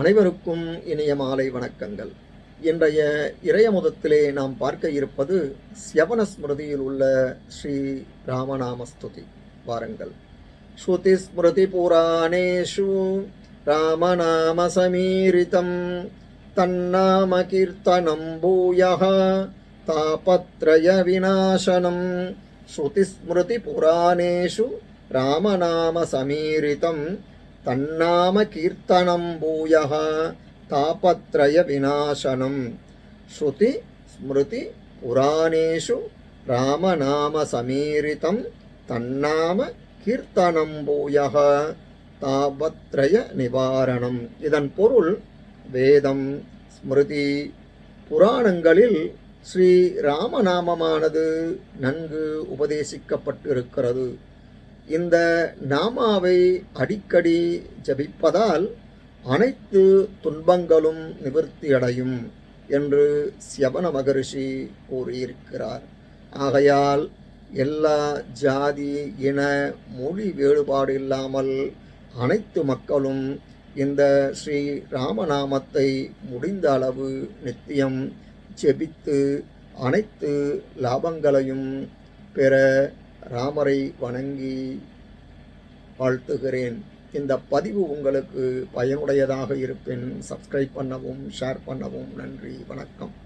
அனைவருக்கும் இனிய மாலை வணக்கங்கள். இன்றைய இறையமுதத்திலே நாம் பார்க்க இருப்பது சியவன ஸ்மிருதியில் உள்ள ஸ்ரீ ராமநாமஸ்துதி. வாருங்கள். ஸ்ருதி ஸ்மிருதி புராணேஷு ராமநாம சமீரிதம். தன்னாம கீர்த்தனம் பூயா தாபத்ரய விநாசனம். ஸ்ருதி ஸ்மிருதி புராணேஷு ராமநாம சமீரிதம். தன்னாம கீர்த்தனம் பூயா தாபத்ரய விநாசனம். ஸ்ருதி ஸ்மிருதி புராணேஷு ராமநாம சமீரிதம் தன்னாம கீர்த்தனம் பூயா தாபத்ரய நிவாரணம். இதன் பொருள் வேதம் ஸ்மிருதி புராணங்களில் ஸ்ரீ ராமநாமமானது நன்கு உபதேசிக்கப்பட்டிருக்கிறது. இந்த நாமாவை அடிக்கடி ஜபிப்பதால் அனைத்து துன்பங்களும் நிவர்த்தியடையும் என்று சியவன மகரிஷி கூறியிருக்கிறார். ஆகையால் எல்லா ஜாதி இன மொழி வேறுபாடு இல்லாமல் அனைத்து மக்களும் இந்த ஸ்ரீ ராமநாமத்தை முடிந்த அளவு நித்தியம் ஜெபித்து அனைத்து லாபங்களையும் பெற ராமரை வணங்கி வாழ்த்துகிறேன். இந்த பதிவு உங்களுக்கு பயனுடையதாக இருப்பின் சப்ஸ்கிரைப் பண்ணவும் ஷேர் பண்ணவும் நன்றி வணக்கம்.